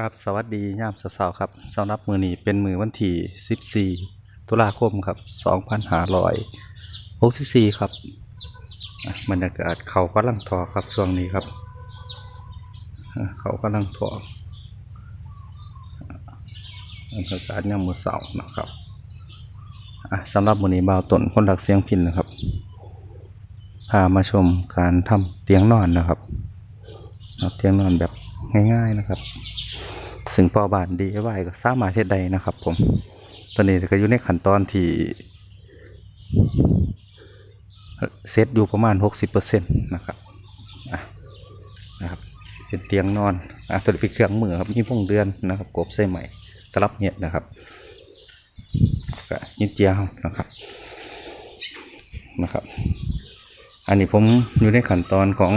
ครับสวัสดียามเสาร์ๆครับสำหรับมือนี้เป็นมือวันที่14 ตุลาคมครับ2564ครับอะบรรยากาศเขากำลังทอครับช่วงนี้ครับ เขากำลังทอบรรยากาศยามมือเสาร์นะครับสำหรับมือนี้บ่าวตนคนรักเสียงพินนะครับพามาชมการทำเตียงนอนนะครับ เตียงนอนแบบง่าย ๆนะครับ ซึ่งพอบาน DIY ก็สามารถเฮ็ดได้นะครับ ผม ตอนนี้ก็อยู่ในขั้นตอนที่เซตอยู่ประมาณ 60%นะครับะนะครับ เป็นเตียงนอนอะตัวนี้เป็นเครื่องมือครับมีพงเดือนนะครับ กบใส่ใหม่ตลับเห็ดนะครับก็ยินเจียเฮานะครับนะครับ อันนี้ผมอยู่ในขั้นตอนของ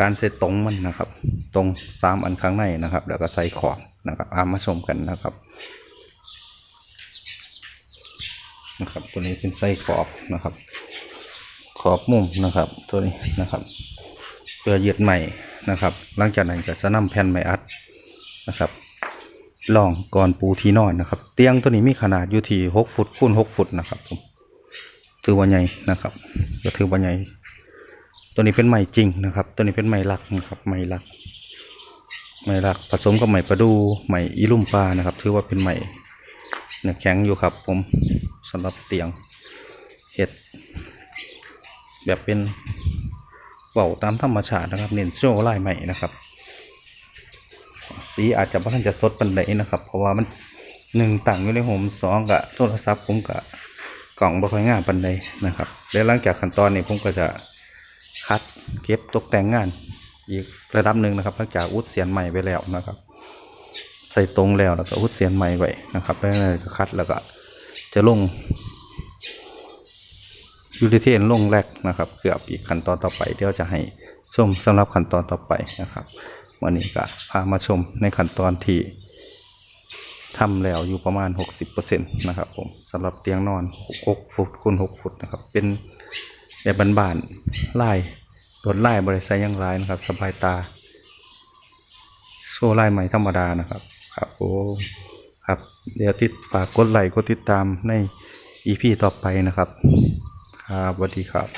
การเซตตรงมันนะครับ ตรงสามอันข้างในนะครับ แล้วก็ใส่ขอบนะครับอามาชมกันนะครับนะครับ ตัวนี้เป็นไส้ขอบนะครับ ขอบมุมนะครับ ตัวนี้นะครับ เพื่อยึดใหม่นะครับ หลังจากนั้นก็จะนำแผ่นไม้อัดนะครับรองก่อนปูที่นอนนะครับ เตียงตัวนี้มีขนาดอยู่ที่หกฟุตคูณหกฟุตนะครับผมถือว่าใหญ่นะครับก็ถือว่าใหญ่ ตัวนี้เป็นไม้จริงนะครับ ตัวนี้เป็นไม้ลักนะครับไม้ลักไม้ลักผสมกับไม้ประดูไม้อีลุ่มปลานะครับ ถือว่าเป็นไม้เนื้อแข็งอยู่ครับ ผมสำหรับเตียงเห็ดแบบเป็นเบาตามธรรมชาตินะครับ เน้นโซ่ลายใหม่นะครับ สีอาจจะไม่ทันจะสดปันใดนะครับ เพราะว่ามันหนึ่งต่างอยู่ในโฮมสองกับโทรศัพท์ผมกับกล่องบ่ค่อยง่ามปันใดนะครับแล้วหลังจากขั้นตอนนี้ผมก็จะ คัดเก็บตกแต่งงาน อีกระดับหนึ่งนะครับหลังจากอุดเสียนใหม่ไปแล้วนะครับ ใส่ตรงแล้วแล้วก็อุดเสียนใหม่ไว้นะครับแล้วก็คัดแล้วก็จะลงยูริเทนลงแรกนะครับ เกือบอีกขั้นตอนต่อไปเดี๋ยวจะให้ชมสำหรับขั้นตอนต่อไปนะครับวันนี้ก็พามาชมในขั้นตอนที่ทำแล้วอยู่ประมาณ 60%นะครับผมสำหรับเตียงนอน6ฟุตคูณ6ฟุตนะครับ เป็น แบบบานๆลายลวดลายบริษัทยังลายนะครับ สบายตา โซ่ไล่ใหม่ธรรมดานะครับ ครับโอ้ครับ เดี๋ยวติดฝากกดไลค์กดติดตามในอีพีต่อไปนะครับ ครับสวัสดีครับ